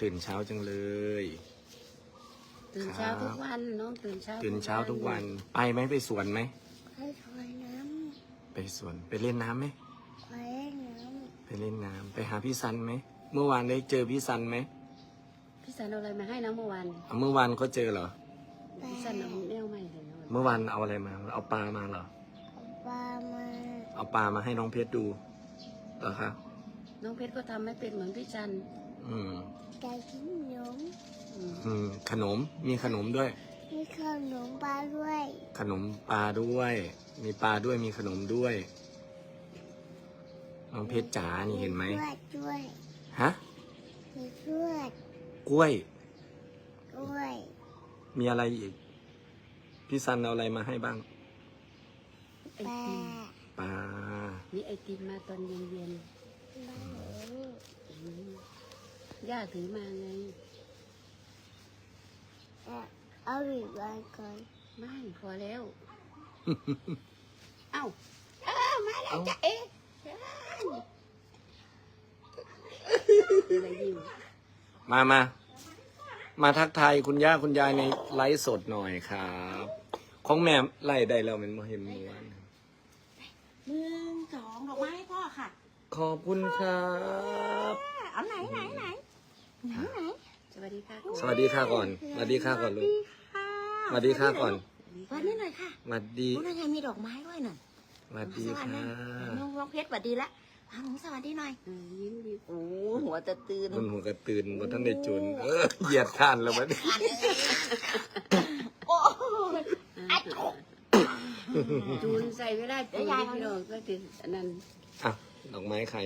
ตื่นเช้าจังเลย ตื่นเช้าทุกวันน้องตื่นเช้าตื่นเช้าทุกวัน ไปไหมไปสวนไหม ไปถอยน้ไปสวนไปเล่นน้ำไหมำไปเล่นน้ไปเล่นน้ำไปหาพี่ซันไหม เมื่อวานได้เจอพี่ซันไหมพี่สันเอาอะไรมาให้น้องเมื่อวานอะเมื่อวานก็เจอเหรอำไปพี่สันเอาแนวใหม่เลยนะเมื่อวานเอาอะไรมา เอาปลามาเหรอ ปลามาเอาปลามาให้น้องเพชรดูเหรอคะน้องเพชรก็ทำไม่เป็นเหมือนพี่จัน อืมไก่กินนมอืมอืมขนมมีขนมด้วย มีขนมปลาด้วย ขนมปลาด้วย มีปลาด้วยมีขนมด้วยน้องเพชรจ๋านี่เห็นไหมกล้วยด้วยฮะมีกล้วยกล้วย กล้วย มีอะไรอีก พี่ซันเอาอะไรมาให้บ้าง ไอปลาติมปลา มีไอติมมาตอนเย็นบ้านหนูๆอืม ย่าถือมาไงอะเอาอีกวันก่อนไม่พอแล้ว เอ้าเอ้ามาแล้วจ้ะเอ๊ะอะไรอยู่มามา มาทักทายคุณย่าคุณยายในไลฟ์สดหน่อยครับ ของแม่ไล่ได้แล้วมันมาเห็นเมื่อวานหนึ่งสองดอกไม้ให้พ่อค่ะ ขอบคุณครับ เอาไหนไหนไหนไหนไหน สวัสดีค่ะสวัสดีค่ะก่อนสวัสดีค่ะก่อนลูกค่ะสวัสดีค่ะก่อนวันนี้หน่อยค่ะสวัสดีรู้ได้ไงมีดอกไม้ด้วยน่ะสวัสดีสวัสค่ะน้องน้องเพชรสวัสดีละพาหนูสวัสดีหน่อยเออยิ้มดีโอ้หัวจะตื่นมันหัวกระตื่นบนท่านได้จุนเออเหยียดข้านแล้วมันโอ้อะจูนใส่ไม่ได้จูนที่พี่น้องก็ติดอันนั้นอะดอกไม้ใคร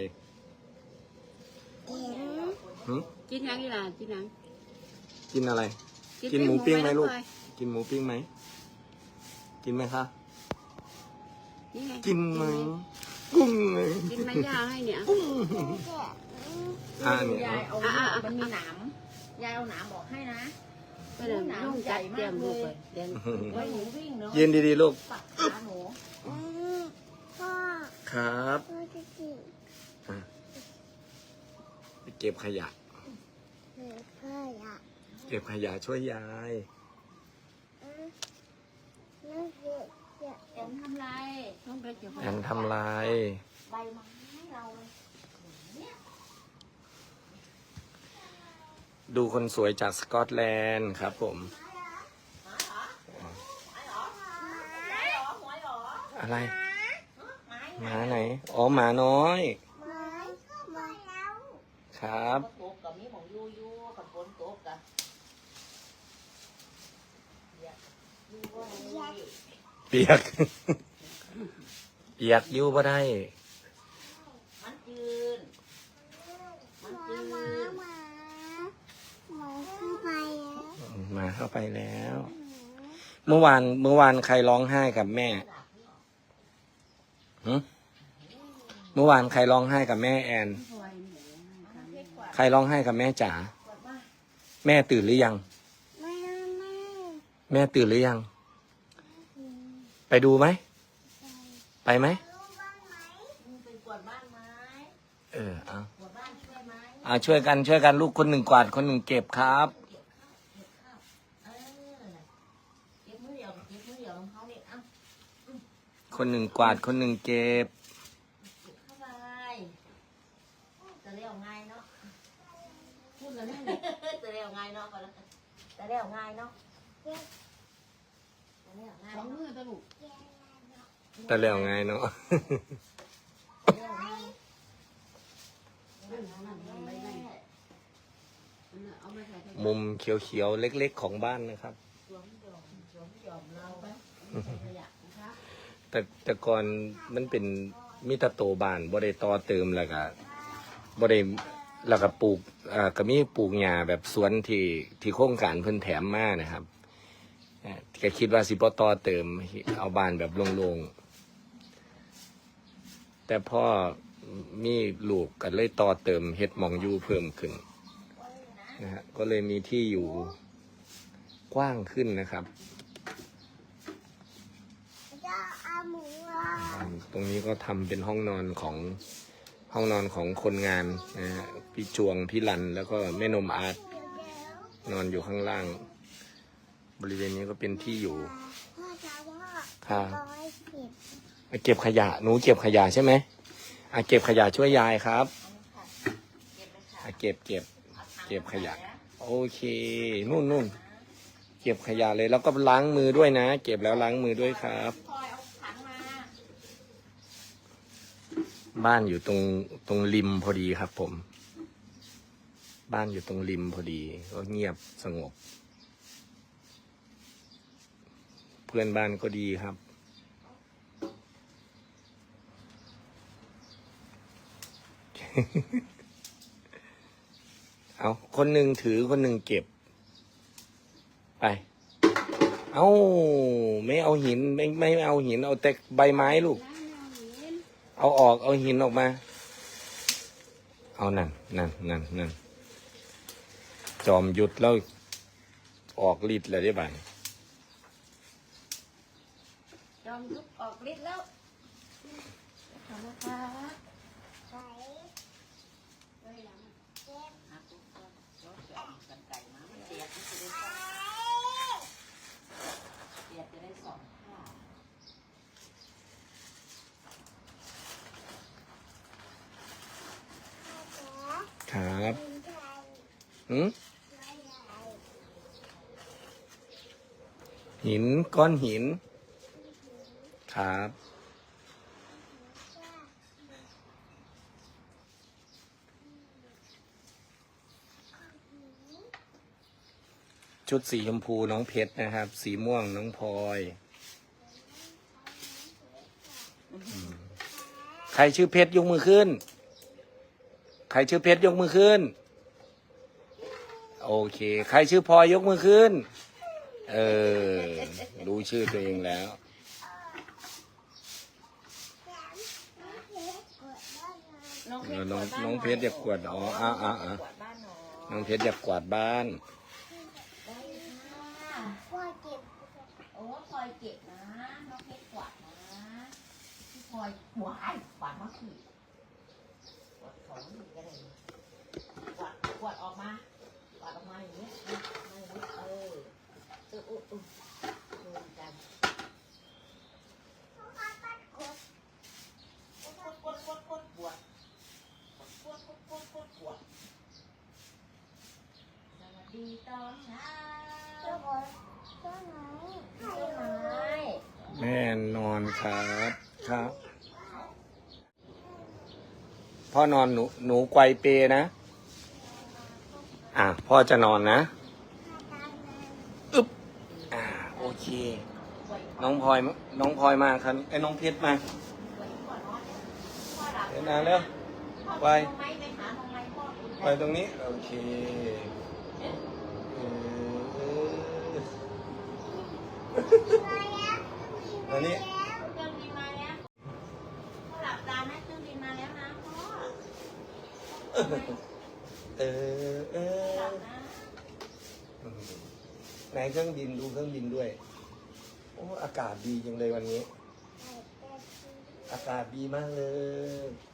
เห็นหึ กินยังอีหล่ะกินยังกินอะไร กินหมูปิ้งไหมลูกน้อยกินหมูปิ้งไหม กินไหมคะ นี่ไงกินไหมกุ้งไหมกินไหมย่าให้เนี่ยอ่าเนี่ยยายเอาอะอะอะมันมีหนามยายเอาหนามบอกให้นะก็เลยนุ่งจัดเตรียมลูกไปเดี๋ยวไว้หนูวิ่งเนาะยืนดีๆลูกปักขาหนูอืมพ่อครับพ่อจะกินอะไปเก็บขยะ เห็ดพ่ออยากเก็บขยะช่วยยายอืมนั่นคืออยากแอมทำไรต้องไปเกี่ยวแอนทำลายใบไม้เราเลยดูคนสวยจากสกอตแลนด์ครับผม อะไรหมาไหน อ๋อหมาน้อยไม้มาแล้วครับต กกับมีของยูยูกับฝนตกกับเปียก เปียกอยู่บ่ได้ มันจืนมันจืหมานหมาหมาเข้าไปแล้วหมาเข้าไปแล้ว เมื่อวานเมื่อวานใครร้องไห้กับแม่หึเมื่อวานใครร้องไห้กับแม่แอน ใครร้องไห้กับแม่จ๋าแม่ตื่นหรือยัง ไม่ไม่แม่ตื่นหรือยัง ไปดูไหม ไปไหมไปกวาดบ้านไหมเออเอากวาดบ้านช่วยไหมอ่าช่วยกันช่วยกันลูกคนหนึ่งกวาดคนหนึ่งเก็บครับเออเก็บมือเดียวเก็บมือเดียวของเขาเนี่ยเอาคนหนึ่งกวาดคนหนึ่งเก็บ เก็บเข้าไปจะเรียวง่ายเนาะพูดแล้วนั่นจะเรียวง่ายเนาะก่อนแล้วกันจะเรียวง่ายเนาะจะเรียวง่ายสองเนาะมือตะลุกแต่แล้วไงเนาะเรียวง่ายเอามาใส่มุมเขียวๆ เล็กๆ ของบ้านนะครับสวมยอมสวมยอมเราไปขยะนะคะแต่แต่ก่อนมันเป็นมิตรโตบ้านบ่ได้ต่อเติมแล้วก็บ่ได้ แล้วก็ปลูกอ่าก็มีปลูกหญ้าแบบสวนที่ที่โครงการเพิ่นแถมมานะครับเอ่อก็คิดว่าสิบ่ต่อเติมเอาบ้านแบบโล่งๆ แต่พ่อมีลูกก็เลยต่อเติมเฮ็ดหมองอยู่เพิ่มขึ้นนะฮะก็เลยมีที่อยู่กว้างขึ้นนะครับจะเอาหมูอะอืมตรงนี้ก็ทำเป็นห้องนอนของ ห้องนอนของคนงานนะฮะพี่จวงพี่ลันแล้วก็แม่นมอาร์ตนอนอยู่ข้างล่าง บริเวณนี้ก็เป็นที่อยู่ พ่อจะว่าครับร้อยสิบมาเก็บขยะหนูเก็บขยะใช่ไหมอะเก็บขยะช่วยยายครับเก็บเลยค่ะอะเก็บเก็บ เก็บขยะ โอเค นู่นนู่นเก็บขยะเลยแล้วก็ล้างมือด้วยนะ เก็บแล้วล้างมือด้วยครับ พลอยเอาถังมา บ้านอยู่ตรงตรงริมพอดีครับ ผม บ้านอยู่ตรงริมพอดีก็เงียบสงบ เพื่อนบ้านก็ดีครับ เอาคนหนึ่งถือคนหนึ่งเก็บ ไป เอาไม่เอาหินไม่ไม่เอาหินเอาแต่ใบไม้ลูก เอาออกเอาหินออกมา เอานั่นนั่นนั่นนั่นจอมหยุดแล้วออกฤทธิ์แลยได้บ้างจอมยุบออกฤทธิ์แล้วขอบคุณค่ะ ใส่ ไว้หลัง เก็บ หาตุ๊กตาแล้วจะเอากันไก่มามันเสียดมันจะได้สองเสียดจะได้สองข้าว ครับ กินไก่ หืมหินก้อนหิน ครับ ชุดสีชมพูน้องเพชรนะครับ สีม่วงน้องพลอย ใครชื่อเพชรยกมือขึ้น ใครชื่อเพชรยกมือขึ้น โอเค ใครชื่อพลอยยกมือขึ้น เออ รู้ชื่อตัวเองแล้ว น้องเพเอชอรน้องกวาดบ้าน้องเพชรอยากกวาดอ๋ออะอะอะกวาดบ้านหนอน้องเพชรอยากกวาดบ้านได้ค่ะพ่อเก็บ โอ้พลอยเก็บนะ น้องเพชรกวาดนะพี่พลอยหัวไอ้กวาดมะขือกวาดของนี่ก็ได้กวาดกวาดออกมา กวาดออกมาอย่างนี้นะมาอย่างนี้เออเออเออเออดูกันกดกดกดกดบวชกดกดกดกดบวชสวัสดีตอนเช้าเจ้าของเจ้าไหนต้นไม้แม่นอนครับครับ พ่อนอนหนูหนูไกวเปนะ อะพ่อจะนอนนะอึ๊บอ่าโอเค น้องพลอยน้องพลอยมาครับไอ้น้องเพชรมาเดี๋ยวนะเร็วไปไปตรงนี้ โอเคอันนี้เครื่องบินมาแล้วพ่อหลับตานะเครื่องบินมาแล้วนะพ่ออเอ หลั อบ นะ ไหนเครื่องบินดูเครื่องบินด้วย โอ้อากาศดีจังเลยวันนี้ อากาศดีมากเลย